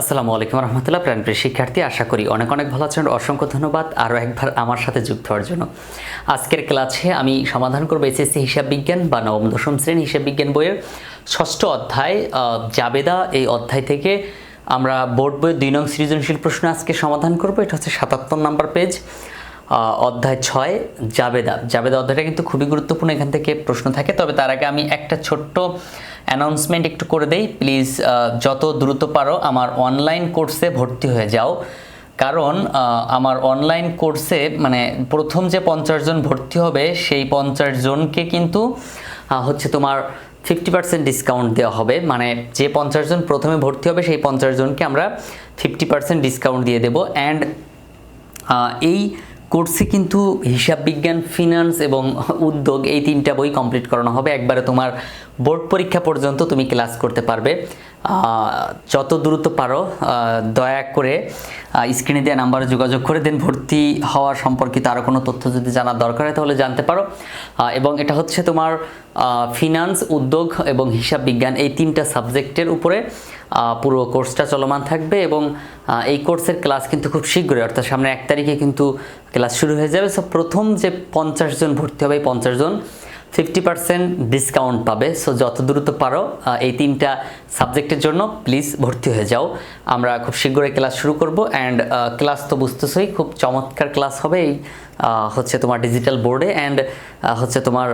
আসসালামু আলাইকুম রহমতুল্লাহ প্রাণপ্রিয় শিক্ষার্থী, আশা করি অনেক অনেক ভালো আছেন। অসংখ্য ধন্যবাদ আরও একবার আমার সাথে যুক্ত হওয়ার জন্য। আজকের ক্লাসে আমি সমাধান করব এসএসসি হিসাব বিজ্ঞান বা নবম দশম শ্রেণি হিসাব বিজ্ঞান বইয়ের ষষ্ঠ অধ্যায়। জাবেদা, এই অধ্যায় থেকে আমরা বোর্ড বইয়ের দুই নং সৃজনশীল প্রশ্ন আজকে সমাধান করব। এটা হচ্ছে সাতাত্তর নাম্বার পেজ অধ্যায় ছয়, জাবেদা। জাবেদা অধ্যায়টা কিন্তু খুবই গুরুত্বপূর্ণ, এখান থেকে প্রশ্ন থাকে। তবে তার আগে আমি একটা ছোট্ট অ্যানাউন্সমেন্ট একটু করে দেই। প্লিজ যত দ্রুত পারো আমার অনলাইন কোর্সে ভর্তি হয়ে যাও। কারণ আমার অনলাইন কোর্সে মানে প্রথম যে পঞ্চাশ জন ভর্তি হবে, সেই পঞ্চাশ জনকে কিন্তু হচ্ছে তোমার ফিফটি পার্সেন্ট ডিসকাউন্ট দেওয়া হবে। মানে যে পঞ্চাশ জন প্রথমে ভর্তি হবে, সেই পঞ্চাশ জনকে আমরা ফিফটি পার্সেন্ট ডিসকাউন্ট দিয়ে দেবো। অ্যান্ড এই কোর্সে কিন্তু হিসাব বিজ্ঞান ফিনান্স এবং উদ্যোগ এই তিনটা বই কমপ্লিট করানো হবে। একবারে তোমার বোর্ড পরীক্ষা পর্যন্ত তুমি ক্লাস করতে পারবে। যত দ্রুত পারো দয়া করে স্ক্রিনে দেওয়া নাম্বারে যোগাযোগ করে দেন ভর্তি হওয়া সম্পর্কিত আরও কোনো তথ্য যদি জানার দরকার হয় তাহলে জানতে পারো। এবং এটা হচ্ছে তোমার ফিনান্স উদ্যোগ এবং হিসাব বিজ্ঞান এই তিনটা সাবজেক্টের উপরে। পুরো কোর্সটা চলমান থাকবে এবং এই কোর্সের ক্লাস কিন্তু খুব শীঘ্রই, অর্থাৎ সামনে এক তারিখে কিন্তু ক্লাস শুরু হয়ে যাবে। সো প্রথম যে পঞ্চাশ জন ভর্তি হবে, এই পঞ্চাশ জন ফিফটি পার্সেন্ট ডিসকাউন্ট পাবে। সো যত দ্রুত পারো এই তিনটা সাবজেক্টের জন্য প্লিজ ভর্তি হয়ে যাও। আমরা খুব শীঘ্রই ক্লাস শুরু করব অ্যান্ড ক্লাস তো বুঝতেছই, খুব চমৎকার ক্লাস হবে এই হচ্ছে তোমার ডিজিটাল বোর্ডে অ্যান্ড হচ্ছে তোমার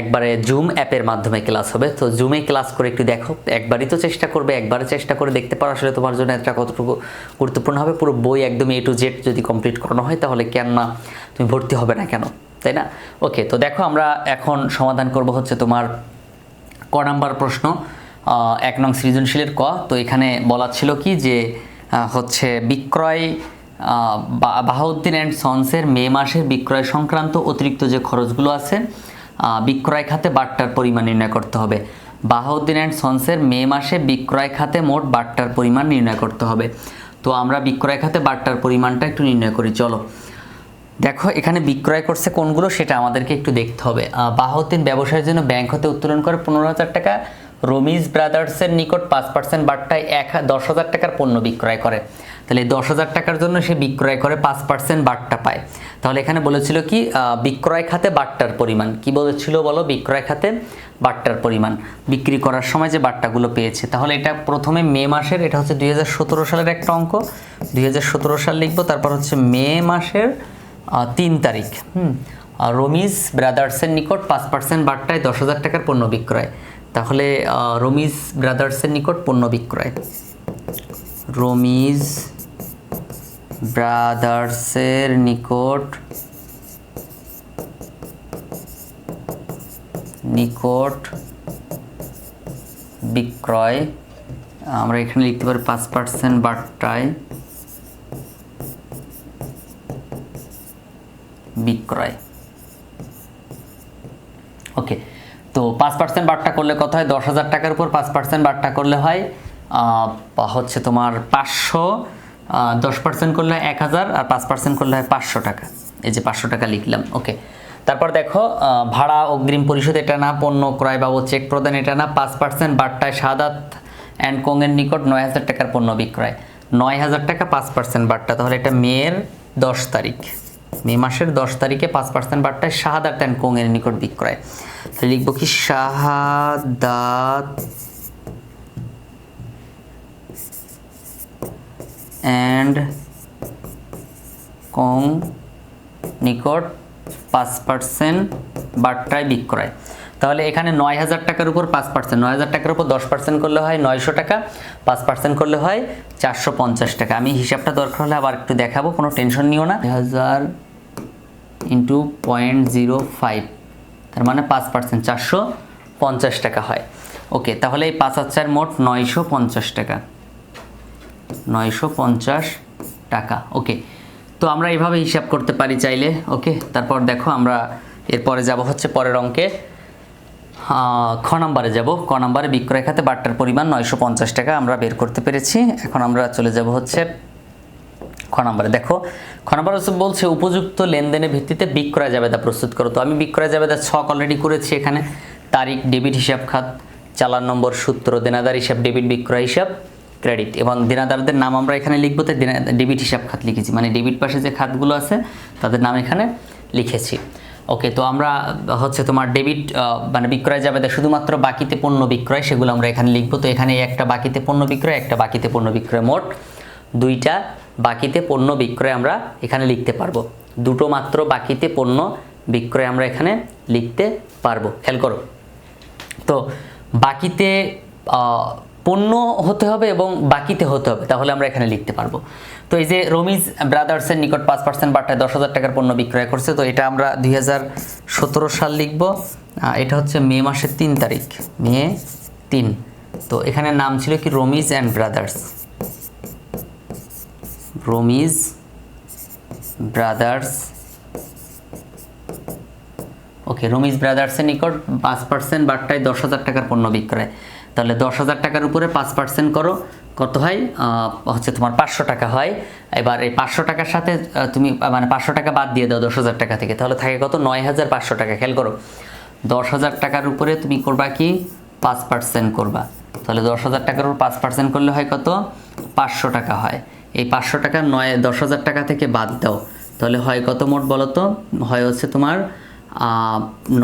একবারে জুম অ্যাপের মাধ্যমে ক্লাস হবে। তো জুমে ক্লাস করে একটু দেখো, একবারই তো চেষ্টা করবে একবারে চেষ্টা করে দেখতে পারো আসলে তোমার জন্য এটা কতটুকু গুরুত্বপূর্ণ হবে। পুরো বই একদম এ টু জেড যদি কমপ্লিট করানো হয়, তাহলে কেন না তুমি ভর্তি হবে না কেন? তাই না? ওকে তো দেখো আমরা এখন সমাধান করব হচ্ছে তোমার ক নাম্বার প্রশ্ন। এক নং সৃজনশীলের ক। তো এখানে বলা ছিল কি যে হচ্ছে বিক্রয় বাহাউদ্দিন অ্যান্ড সন্সের মে মাসের বিক্রয় সংক্রান্ত অতিরিক্ত যে খরচগুলো আছে বিক্রয় খাতে বাট্টার পরিমাণ নির্ণয় করতে হবে। বাহাউদ্দিন অ্যান্ড সন্সের মে মাসে বিক্রয় খাতে মোট বাট্টার পরিমাণ নির্ণয় করতে হবে। তো আমরা বিক্রয় খাতে বাট্টার পরিমাণটা একটু নির্ণয় করি, চলো। দেখো, এখানে বিক্রয় করছে কোনগুলো সেটা আমাদেরকে একটু দেখতে হবে। বাহাউদ্দিন ব্যবসায়ের জন্য ব্যাংক হতে উত্তোলন করে পনেরো হাজার টাকা। রমিজ ব্রাদার্সের নিকট পাঁচ পার্সেন্ট বাট্টায় এক দশ হাজার টাকার পণ্য বিক্রয় করে। তাহলে দশ হাজার টাকার জন্য সে বিক্রয় করে পাঁচ পার্সেন্ট বাট্টা পায়। তাহলে এখানে বলেছিল কি বিক্রয় খাতে বাট্টার পরিমাণ। কি বলেছিল বলো? বিক্রয় খাতে বাট্টার পরিমাণ। বিক্রি করার সময় যে বাট্টাগুলো পেয়েছে। তাহলে এটা প্রথমে মে মাসের, এটা হচ্ছে দুই হাজার সতেরো সালের একটা অঙ্ক। দুই হাজার সতেরো সাল লিখব, তারপর হচ্ছে মে মাসের তিন তারিখ। হুম। রমিজ ব্রাদার্সের নিকট পাঁচ পার্সেন্ট বাট্টায় দশ হাজার টাকার পণ্য বিক্রয়। তাহলে রমিজ ব্রাদার্সের নিকট পণ্য বিক্রয়। রমিজ ব্রাদার্সের নিকট নিকট বিক্রয়, আমরা এখানে লিখতে পারি পাঁচ পার্সেন্ট বাট্টায় বিক্রয় ওকে তো পাঁচ পার্সেন্ট বাট্টা করলে কত হয়? দশ হাজার টাকার উপর পাঁচ পার্সেন্ট বাট্টা করলে হয় হচ্ছে তোমার পাঁচশো দশ পার্সেন্ট করলে হয় এক হাজার আর পাঁচ পার্সেন্ট করলে হয় পাঁচশো টাকা। এই যে পাঁচশো টাকা লিখলাম ওকে তারপর দেখো ভাড়া, অগ্রিম পরিশোধ, এটা না, পণ্য ক্রয় বাবদ চেক প্রদান, এটা না, পাঁচ পার্সেন্ট বাট্টায় সাদাত অ্যান্ড কোংয়ের নিকট নয় হাজার টাকার পণ্য বিক্রয়। নয় হাজার টাকা পাঁচ পার্সেন্ট বাট্টা তাহলে এটা মেয়ের দশ তারিখ। মে মাসের দশ তারিখে পাঁচ পার্সেন্ট বাট্টায় শাহাদাত অ্যান্ড কোংয়ের নিকট বিক্রয়। তাহলে লিখব কি? শাহাদাত অ্যান্ড কং নিকট পাঁচ পার্সেন্ট বাট্টায় বিক্রয়। তাহলে এখানে নয় হাজার টাকার উপর পাঁচ পার্সেন্ট নয় হাজার টাকার উপর দশ পার্সেন্ট করলে হয় নয়শো টাকা, পাঁচ পার্সেন্ট করলে হয় চারশো পঞ্চাশ টাকা। আমি হিসাবটা দরকার হলে আবার একটু দেখাবো, কোনো টেনশন নিও না। হাজার ইন্টু পয়েন্ট জিরো ফাইভ তার মানে পাঁচ পার্সেন্ট চারশো পঞ্চাশ টাকা হয়। ওকে তাহলে এই পাঁচ হাজার মোট নয়শো পঞ্চাশ টাকা। নয়শো পঞ্চাশ টাকা। ওকে তো আমরা এইভাবে হিসাব করতে পারি চাইলে। ওকে তারপর দেখো আমরা এরপরে যাব হচ্ছে পরের অঙ্কে। খ নাম্বারে যাব। ক নাম্বারে বিক্রয় খাতে বাট্টার পরিমাণ নয়শো পঞ্চাশ টাকা আমরা বের করতে পেরেছি। এখন আমরা চলে যাব হচ্ছে খ নাম্বারে। দেখো, খ নাম্বার বলছে, উপযুক্ত লেনদেনের ভিত্তিতে বিক্রয় জাবেদা প্রস্তুত করো। তো আমি বিক্রয় জাবেদা ছক অলরেডি করেছি এখানে। তারিখ, ডেবিট হিসাব খাত, চালান নম্বর, সূত্র, দেনাদার হিসাব, ডেবিট বিক্রয় হিসাব, ক্রেডিট। এবং দেনাদারদের নাম আমরা এখানে লিখব তো ডেবিট হিসাব খাত লিখেছি। মানে ডেবিট পাশে যে খাতগুলো আছে, তাদের নাম এখানে লিখেছি। ওকে, তো আমরা হচ্ছে তোমার ডেবিট মানে বিক্রয় যাবে শুধুমাত্র বাকিতে পণ্য বিক্রয়, সেগুলো আমরা এখানে লিখব। তো এখানে একটা বাকিতে পণ্য বিক্রয়, একটা বাকিতে পণ্য বিক্রয় মোট দুইটা বাকিতে পণ্য বিক্রয় আমরা এখানে লিখতে পারব। দুটো মাত্র বাকিতে পণ্য বিক্রয় আমরা এখানে লিখতে পারব। খেয়াল করো। তো বাকিতে পণ্য হতে হবে এবং বাকিতে হতে হবে, তাহলে আমরা এখানে লিখতে পারব। তো এই যে রমিজ ব্রাদার্সের নিকট পাঁচ পার্সেন্ট বার্তায় দশ হাজার টাকার পণ্য বিক্রয় করছে, তো এটা আমরা দুই হাজার সতেরো সাল লিখব। এটা হচ্ছে মে মাসের তিন তারিখ, মে তিন। তো এখানে নাম ছিল কি? Ramiz and brothers. Ramiz brothers okay Ramiz ব্রাদার্সের নিকট পাঁচ পার্সেন্ট বার্তায় দশ হাজার টাকার পণ্য বিক্রয়। তাহলে দশ হাজার টাকার উপরে পাঁচ পার্সেন্ট করো। কত হয়? হচ্ছে তোমার পাঁচশো টাকা হয়। এবার এই পাঁচশো টাকার সাথে তুমি মানে পাঁচশো টাকা বাদ দিয়ে দাও দশ হাজার টাকা থেকে। তাহলে থাকে কত? নয় হাজার পাঁচশো টাকা। খেয়াল করো। দশ হাজার টাকার উপরে তুমি করবা কি? পাঁচ পার্সেন্ট করবা। তাহলে দশ হাজার টাকার উপর পাঁচ পার্সেন্ট করলে হয় কত? পাঁচশো টাকা হয়। এই পাঁচশো টাকা নয়, দশ হাজার টাকা থেকে বাদ দাও। তাহলে হয় কত মোট বলো তো? হয় হচ্ছে তোমার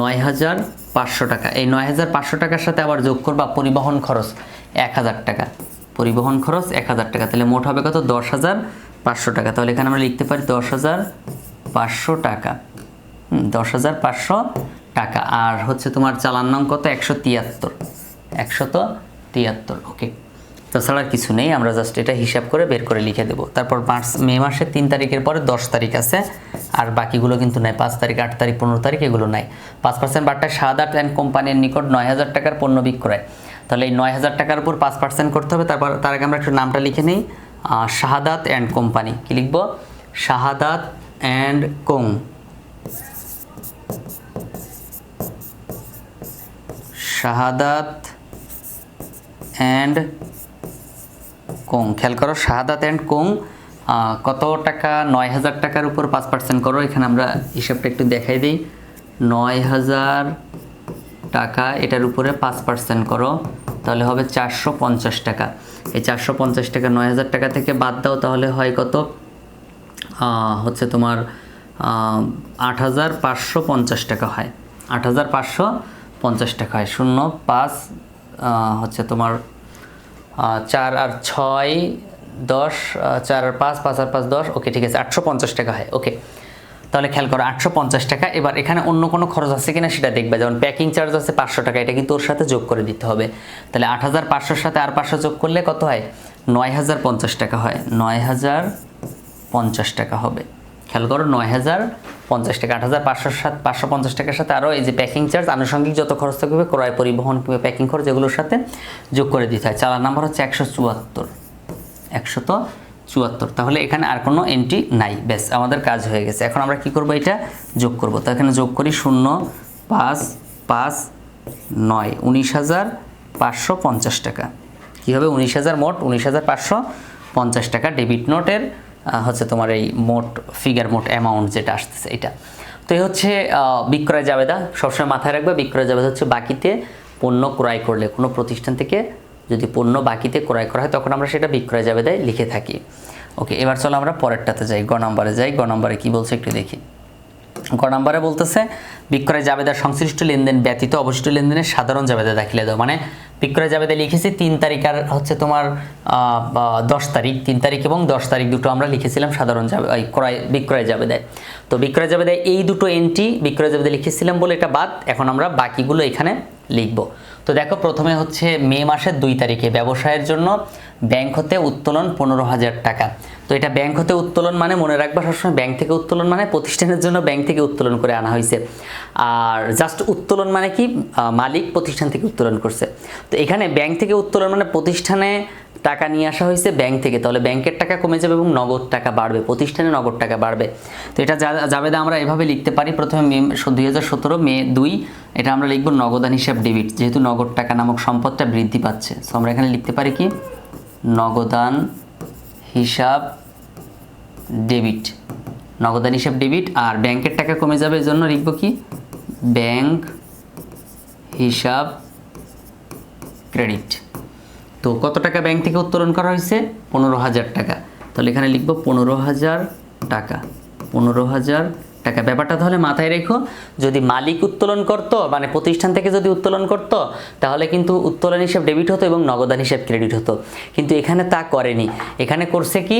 নয় হাজার পাঁচশো টাকা। এই নয় হাজার পাঁচশো টাকার সাথে আবার যোগ করবা পরিবহন খরচ এক হাজার টাকা। পরিবহন খরচ এক হাজার টাকা। তাহলে মোট হবে কত? দশ হাজার পাঁচশো টাকা। তাহলে এখানে আমরা লিখতে পারি দশ হাজার পাঁচশো টাকা। দশ হাজার পাঁচশো টাকা। আর হচ্ছে তোমার চালান নাম কত? একশো তিয়াত্তর। একশত তিয়াত্তর। ওকে তাছাড়া কিছু নেই, আমরা জাস্ট এটা হিসাব করে বের করে লিখে দেবো। তারপর মার্চ, মে মাসের তিন তারিখের পরে দশ তারিখ আছে, আর বাকিগুলো কিন্তু নাই। পাঁচ তারিখ, আট তারিখ, পনেরো তারিখ এগুলো নাই। পাঁচ পার্সেন্ট বারটা সাদাত অ্যান্ড কোম্পানির নিকট নয় হাজার টাকার পণ্য বিক্রয়। তাহলে এই নয় হাজার টাকার উপর পাঁচ পার্সেন্ট করতে হবে, তারপর তার আগে আমরা একটু নামটা লিখে নিই। শাহাদাত অ্যান্ড কোম্পানি কি লিখব? Shahadat and co. Shahadat and co, খেয়াল করো, শাহাদাত অ্যান্ড কোং কত টাকা? নয় হাজার টাকার উপর পাঁচ পার্সেন্ট করো, এখানে আমরা হিসাবটা একটু দেখাই দিই। নয় হাজার টাকা, এটার উপরে পাঁচ পার্সেন্ট করো, তাহলে হবে চারশো পঞ্চাশ টাকা। এই চারশো পঞ্চাশ টাকা নয় হাজার টাকা থেকে বাদ দাও, তাহলে হয় কত? হচ্ছে তোমার আট হাজার পাঁচশো পঞ্চাশ টাকা হয়। আট হাজার পাঁচশো পঞ্চাশ টাকা হয়। শূন্য পাঁচ হচ্ছে তোমার চার আর ছয়, দশ চার আর পাঁচ পাঁচ আর পাঁচ, দশ। ওকে ঠিক আছে, আটশো পঞ্চাশ টাকা হয়। ওকে তাহলে খেয়াল করো, আটশো পঞ্চাশ টাকা। এবার এখানে অন্য কোনো খরচ আছে কিনা সেটা দেখবে। যেমন প্যাকিং চার্জ আছে পাঁচশো টাকা, এটা কিন্তু ওর সাথে যোগ করে দিতে হবে। তাহলে আট হাজার পাঁচশোর সাথে আর পাঁচশো যোগ করলে কত হয়? নয় হাজার পঞ্চাশ টাকা হয়। নয় হাজার পঞ্চাশ টাকা হবে। খেয়াল করো নয় হাজার পঞ্চাশ টাকা আট হাজার পাঁচশো সাত, পাঁচশো পঞ্চাশ টাকার সাথে আরও এই যে প্যাকিং চার্জ আনুষঙ্গিক যত খরচ থাকবে, ক্রয় পরিবহন কিংবা প্যাকিং খরচ, এগুলোর সাথে যোগ করে দিতে হয়। চালার নাম্বার হচ্ছে একশো চুয়াত্তর। একশত চুয়াত্তর। তাহলে এখানে আর কোনো এন্ট্রি নাই। ব্যাস, আমাদের কাজ হয়ে গেছে। এখন আমরা কি করব এটা যোগ করব? তো এখানে যোগ করি শূন্য পাঁচ পাঁচ, নয়। উনিশ হাজার পাঁচশো পঞ্চাশ টাকা। কী হবে? উনিশ হাজার মোট উনিশ হাজার পাঁচশো পঞ্চাশ টাকা। ডেবিট নোটের হচ্ছে তোমার এই মোট ফিগার মোট অ্যামাউন্ট যেটা আসতেছে এটা। তো এই হচ্ছে বিক্রয় জাবেদা। সবসময় মাথায় রাখবে, বিক্রয় জাবেদা হচ্ছে বাকিতে পণ্য ক্রয় করলে। কোনো প্রতিষ্ঠান থেকে যদি পণ্য বাকিতে ক্রয় করা হয়, তখন আমরা সেটা বিক্রয় জাবেদায় লিখে থাকি। ওকে, এবার চলো আমরা পরেরটাতে যাই, গ নম্বরে যাই। গ নম্বরে কী বলছে একটু দেখি। গ নম্বরে বলতেছে, বিক্রয় জাবেদা সংশ্লিষ্ট লেনদেন ব্যতীত অবশিষ্ট লেনদেনের সাধারণ জাবেদা দাখিলে দাও। মানে বিক্রয় জাবেদে লিখেছি, তিন তারিখ আর হচ্ছে তোমার দশ তারিখ, তিন তারিখ এবং দশ তারিখ দুটো আমরা লিখেছিলাম সাধারণ ক্রয়, বিক্রয় জাবেদায় তো বিক্রয় জাবেদায় এই দুটো এন্ট্রি বিক্রয় জাবেদে লিখেছিলাম বলে এটা বাদ, এখন আমরা বাকিগুলো এখানে লিখব। তো দেখো প্রথমে হচ্ছে মে মাসের দুই তারিখে ব্যবসায়ের জন্য ব্যাংক হতে উত্তোলন পনেরো হাজার টাকা। তো এটা ব্যাংক হতে উত্তোলন মানে মনে রাখবা সবসময় ব্যাংক থেকে উত্তোলন মানে প্রতিষ্ঠানের জন্য ব্যাংক থেকে উত্তোলন করে আনা হয়েছে। আর জাস্ট উত্তোলন মানে কি? মালিক প্রতিষ্ঠান থেকে উত্তোলন করছে। তো এখানে ব্যাংক থেকে উত্তোলন মানে প্রতিষ্ঠানে টাকা নিয়ে আসা হয়েছে ব্যাংক থেকে। তাহলে ব্যাংকের টাকা কমে যাবে এবং নগদ টাকা বাড়বে, প্রতিষ্ঠানে নগদ টাকা বাড়বে। তো এটা যা- জাবেদা আমরা এভাবে লিখতে পারি। প্রথমে মে দুই হাজার সতেরো, মে দুই, এটা আমরা লিখব নগদান হিসাব ডেবিট যেহেতু নগদ টাকা নামক সম্পদটা বৃদ্ধি পাচ্ছে। তো আমরা এখানে লিখতে পারি কি? নগদান হিসাব ডেবিট নগদান হিসাব ডেবিট আর ব্যাংকের টাকা কমে যাবে এই জন্য লিখব কি? ব্যাংক হিসাব ক্রেডিট তো কত টাকা ব্যাংক থেকে উত্তোলন করা হয়েছে? পনেরো হাজার টাকা। তাহলে এখানে লিখব পনেরো হাজার টাকা। পনেরো হাজার টাকা ব্যাপারটা তাহলে মাথায় রেখো, যদি মালিক উত্তোলন করত মানে প্রতিষ্ঠান থেকে যদি উত্তোলন করত, তাহলে কিন্তু উত্তোলন হিসাব ডেবিট হতো এবং নগদান হিসাব ক্রেডিট হতো। কিন্তু এখানে তা করেনি। এখানে করছে কি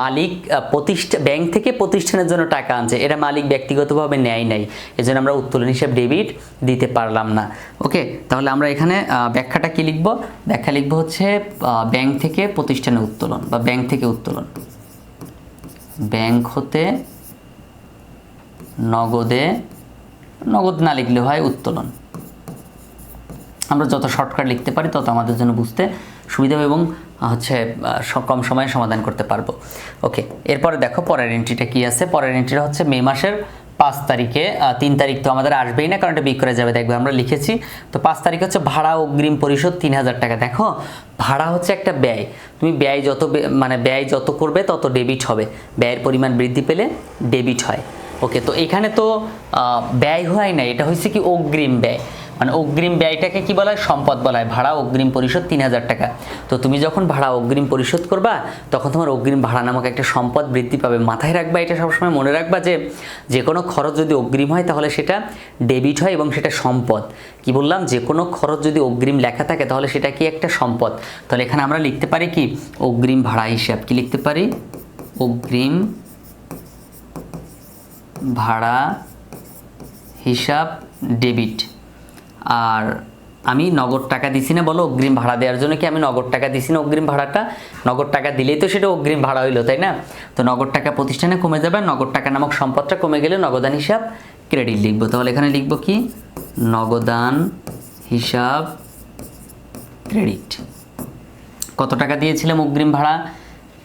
মালিক প্রতিষ্ঠা, ব্যাংক থেকে প্রতিষ্ঠানের জন্য টাকা আনছে। এটা মালিক ব্যক্তিগতভাবে নেয় নাই। এজন্য আমরা উত্তোলন হিসাব ডেবিট দিতে পারলাম না। ওকে, তাহলে আমরা এখানে ব্যাখ্যাটা কি লিখব? ব্যাখ্যা লিখব হচ্ছে ব্যাংক থেকে প্রতিষ্ঠানে উত্তোলন বা ব্যাংক থেকে উত্তোলন। ব্যাংক হতে নগদে, নগদ না লিখলে হয় উত্তোলন। আমরা যত শর্টকাট লিখতে পারি, তত আমাদের জন্য বুঝতে সুবিধা হবে এবং হচ্ছে কম সময়ে সমাধান করতে পারব। ওকে এরপরে দেখো পরের এন্ট্রিটা কী আছে? পরের এন্ট্রিটা হচ্ছে মে মাসের পাঁচ তারিখে তিন তারিখ তো আমাদের আসবেই না, কারণ এটা বিক্রয় যাবে, দেখবে আমরা লিখেছি। তো পাঁচ তারিখ হচ্ছে ভাড়া অগ্রিম পরিশোধ তিন হাজার টাকা। দেখো, ভাড়া হচ্ছে একটা ব্যয়। তুমি ব্যয় যত মানে ব্যয় যত করবে, তত ডেবিট হবে। ব্যয়ের পরিমাণ বৃদ্ধি পেলে ডেবিট হয়। ওকে তো এখানে তো ব্যয় হয় না এটা হচ্ছে কি অগ্রিম ব্যয়। মানে অগ্রিম ব্যয়টাকে কি বলা হয়? সম্পদ বলা হয়। ভাড়া অগ্রিম পরিশোধ তিন হাজার টাকা। তো তুমি যখন ভাড়া অগ্রিম পরিশোধ করবা, তখন তোমার অগ্রিম ভাড়া নামক একটা সম্পদ বৃদ্ধি পাবে। মাথায় রাখবা, এটা সবসময় মনে রাখবা যে যে কোনো খরচ যদি অগ্রিম হয়, তাহলে সেটা ডেবিট হয় এবং সেটা সম্পদ। কি বললাম? যে কোনো খরচ যদি অগ্রিম লেখা থাকে, তাহলে সেটা কি একটা সম্পদ? তাহলে এখানে আমরা লিখতে পারি কি? অগ্রিম ভাড়া হিসাব। কি লিখতে পারি? অগ্রিম ভাড়া, হিসাব ডেবিট আর আমি নগদ টাকা দিছি না বলো, অগ্রিম ভাড়া দেওয়ার জন্য কি আমি নগদ টাকা দিছি না অগ্রিম ভাড়াটা? নগদ টাকা দিলেই তো সেটা অগ্রিম ভাড়া হইল, তাই না? তো নগদ টাকা প্রতিষ্ঠানে কমে যাবে, নগদ টাকা নামক সম্পদটা কমে গেলে নগদান হিসাব ক্রেডিট লিখব। তাহলে এখানে লিখব কি? নগদান, হিসাব ক্রেডিট কত টাকা দিয়েছিলাম অগ্রিম ভাড়া?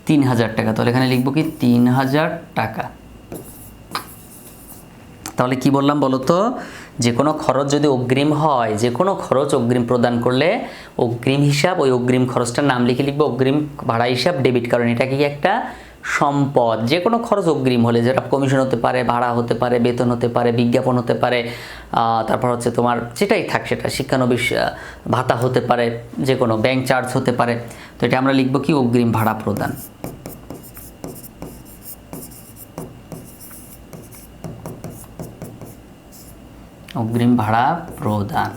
তিন হাজার টাকা। তাহলে এখানে লিখব কি? তিন হাজার টাকা। তাহলে কি বললাম বলো তো? যে কোনো খরচ যদি অগ্রিম হয়, যে কোনো খরচ অগ্রিম প্রদান করলে অগ্রিম হিসাব, ওই অগ্রিম খরচটার নাম লিখে লিখব অগ্রিম ভাড়া হিসাব ডেবিট কারণ এটা কি একটা সম্পদ। যে কোনো খরচ অগ্রিম হলে, যেটা কমিশন হতে পারে, ভাড়া হতে পারে, বেতন হতে পারে, বিজ্ঞাপন হতে পারে তারপর হচ্ছে তোমার যেটাই থাক সেটা, শিক্ষানবিশ ভাতা হতে পারে, যে কোনো ব্যাংক চার্জ হতে পারে। তো এটা আমরা লিখব কি? অগ্রিম ভাড়া প্রদান। অগ্রিম ভাড়া প্রদান।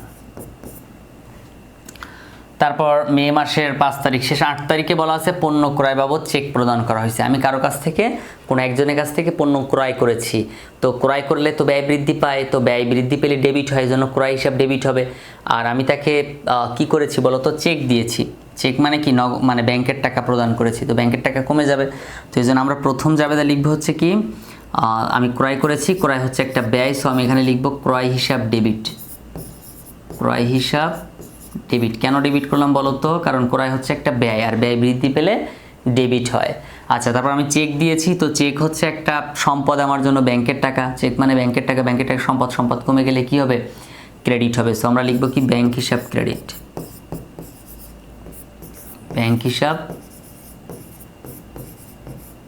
তারপর মে মাসের পাঁচ তারিখ শেষ আট তারিখে বলা আছে পণ্য ক্রয় বাবদ চেক প্রদান করা হয়েছে। আমি কারও কাছ থেকে, কোনো একজনের কাছ থেকে পণ্য ক্রয় করেছি। তো ক্রয় করলে তো ব্যয় বৃদ্ধি পায়, তো ব্যয় বৃদ্ধি পেলে ডেবিট হয় জন্য ক্রয় হিসাব ডেবিট হবে। আর আমি তাকে কি করেছি বলো তো? চেক দিয়েছি। চেক মানে কি? নগ মানে ব্যাংকের টাকা প্রদান করেছি। তো ব্যাংকের টাকা কমে যাবে। তো এই জন্য আমরা প্রথম জাবেদা লিখব হচ্ছে কি আমি ক্রয় করেছি। ক্রয় হচ্ছে একটা ব্যয় সো আমি এখানে লিখব ক্রয় হিসাব ডেবিট ক্রয় হিসাব ডেবিট কেন ডেবিট করলাম বলো তো কারণ ক্রয় হচ্ছে একটা ব্যয়, আর ব্যয় বৃদ্ধি পেলে ডেবিট হয়। আচ্ছা তারপর আমি চেক দিয়েছি, তো চেক হচ্ছে একটা সম্পদ আমার জন্য ব্যাংকের টাকা। চেক মানে ব্যাংকের টাকা ব্যাংকের টাকা সম্পদ সম্পদ কমে গেলে কি হবে? ক্রেডিট হবে। সো আমরা লিখব কি ব্যাংক হিসাব ক্রেডিট ব্যাংক হিসাব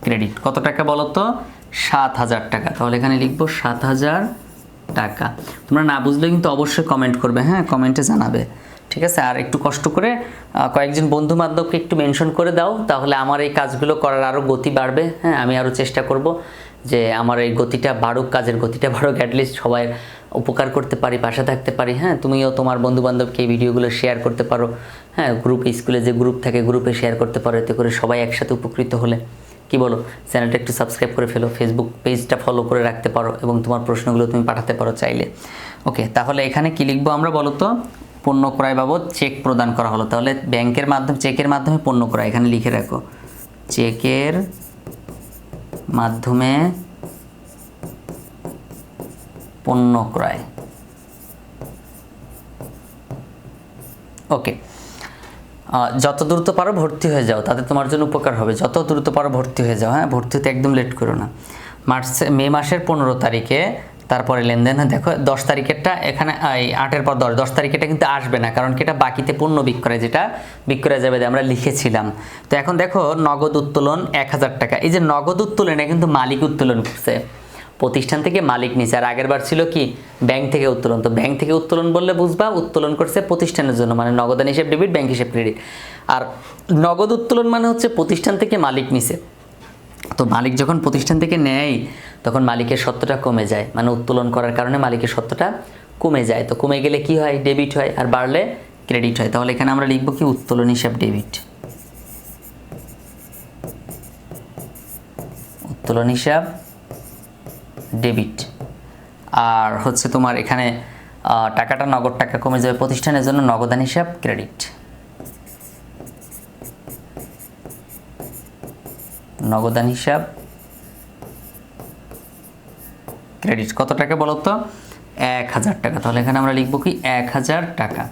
ক্রেডিট কত টাকা বলো তো সাত হাজার টাকা। তাহলে এখানে লিখব সাত হাজার টাকা। তোমরা না বুঝলে কিন্তু অবশ্যই কমেন্ট করবে হ্যাঁ? কমেন্টে জানাবে। ঠিক আছে? আর একটু কষ্ট করে কয়েকজন বন্ধু বান্ধবকে একটু মেনশন করে দাও, তাহলে আমার এই কাজগুলো করার আরও গতি বাড়বে হ্যাঁ? আমি আরও চেষ্টা করব যে আমার এই গতিটা বাড়ুক, কাজের গতিটা বাড়ুক অ্যাটলিস্ট সবাই উপকার করতে পারি, পাশে থাকতে পারি হ্যাঁ? তুমিও তোমার বন্ধু বান্ধবকে এই ভিডিওগুলো শেয়ার করতে পারো হ্যাঁ? গ্রুপ স্কুলে যে গ্রুপ থাকে গ্রুপে শেয়ার করতে পারো, এতে করে সবাই একসাথে উপকৃত হলে। কি বলো? চ্যানেলটা একটু সাবস্ক্রাইব করে ফেলো ফেসবুক পেজটা ফলো করে রাখতে পারো এবং তোমার প্রশ্নগুলো তুমি পাঠাতে পারো চাইলে। ওকে তাহলে এখানে কি লিখব আমরা বলো তো? পণ্য ক্রয় বাবদ চেক প্রদান করা হলো। তাহলে ব্যাংকের মাধ্যমে চেকের মাধ্যমে পণ্য ক্রয়, এখানে লিখে রাখো। চেকের মাধ্যমে পণ্য ক্রয়। ওকে যত দ্রুত পারো ভর্তি হয়ে যাও তাতে তোমার জন্য উপকার হবে। যত দ্রুত পারো ভর্তি হয়ে যাও হ্যাঁ ভর্তি হতে একদম লেট করো না। মার্চ মে মাসের পনেরো তারিখে তারপরে লেনদেন হ্যাঁ, দেখো দশ তারিখেরটা এখানে এই আটের পর দশ দশ তারিখেটা কিন্তু আসবে না কারণ কি এটা বাকিতে পণ্য বিক্রয় যেটা বিক্রয় যাবে আমরা লিখেছিলাম। তো এখন দেখো নগদ উত্তোলন এক হাজার টাকা। এই যে নগদ উত্তোলনে কিন্তু মালিক উত্তোলন করছে। প্রতিষ্ঠান থেকে মালিক নিছে। আর আগের বার ছিল কি, ব্যাংক থেকে উত্তোলন। তো ব্যাংক থেকে উত্তোলন বললে বুঝবা, উত্তোলন করছে প্রতিষ্ঠানের জন্য মানে নগদান হিসেব ডেবিট ব্যাংক হিসেব ক্রেডিট আর নগদ উত্তোলন মানে হচ্ছে প্রতিষ্ঠান থেকে মালিক নিছে। তো মালিক যখন প্রতিষ্ঠান থেকে নেয়, তখন মালিকের সত্যটা কমে যায়। মানে উত্তোলন করার কারণে মালিকের সত্যটা কমে যায়। তো কমে গেলে কি হয়? ডেবিট হয়। আর বাড়লে ক্রেডিট হয়। তাহলে এখানে আমরা লিখব কি, উত্তোলন হিসাব ডেবিট উত্তোলন হিসাব ডেবিট আর হচ্ছে তোমার এখানে টাকাটা নগদ টাকা কমে যাবে প্রতিষ্ঠানের জন্য নগদান হিসাব ক্রেডিট নগদান হিসাব ক্রেডিট কত টাকা বলো তো এক হাজার টাকা। তাহলে এখানে আমরা লিখব কি? এক হাজার টাকা।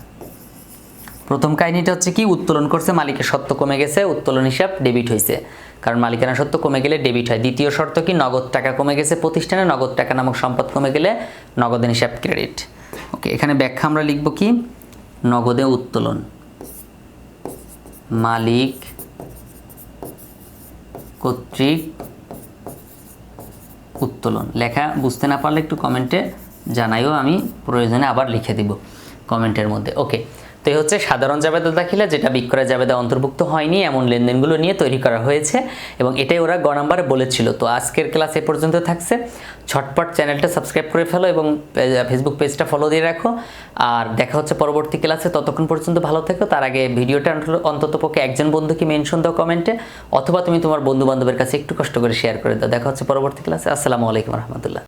প্রথম কাহিনীটা হচ্ছে কি? উত্তোলন করছে মালিকের সত্য কমে গেছে, উত্তোলন হিসাব ডেবিট হয়েছে। কারণ মালিকানা সত্ত্ব কমে গেলে ডেবিট হয়। দ্বিতীয় শর্ত কি, নগদ টাকা কমে গেছে প্রতিষ্ঠানে, নগদ টাকা নামক সম্পদ কমে গেলে নগদের হিসাব ক্রেডিট ওকে এখানে ব্যাখ্যা আমরা লিখব কি? নগদে উত্তোলন। মালিক কর্তৃক উত্তোলন। লেখা বুঝতে না পারলে একটু কমেন্টে জানাইও, আমি প্রয়োজনে আবার লিখে দিব কমেন্টের মধ্যে। ওকে তো এই হচ্ছে সাধারণ জাবেদা দাখিলা যেটা বিক্রয় জাবেদা অন্তর্ভুক্ত হয়নি, এমন লেনদেনগুলো নিয়ে তৈরি করা হয়েছে এবং এটাই ওরা গ নাম্বারে বলেছিল। তো আজকের ক্লাস এ পর্যন্ত থাকছে। ছটপট চ্যানেলটা সাবস্ক্রাইব করে ফেলো এবং ফেসবুক পেজটা ফলো দিয়ে রাখো। আর দেখা হচ্ছে পরবর্তী ক্লাসে। ততক্ষণ পর্যন্ত ভালো থেকো। তার আগে ভিডিওটা অন্তত পক্ষে একজন বন্ধুকে মেনশন দাও কমেন্টে অথবা তুমি তোমার বন্ধু বান্ধবের কাছে একটু কষ্ট করে শেয়ার করে দাও। দেখা হচ্ছে পরবর্তী ক্লাসে। আসসালামু আলাইকুম রহমতুল্লাহ।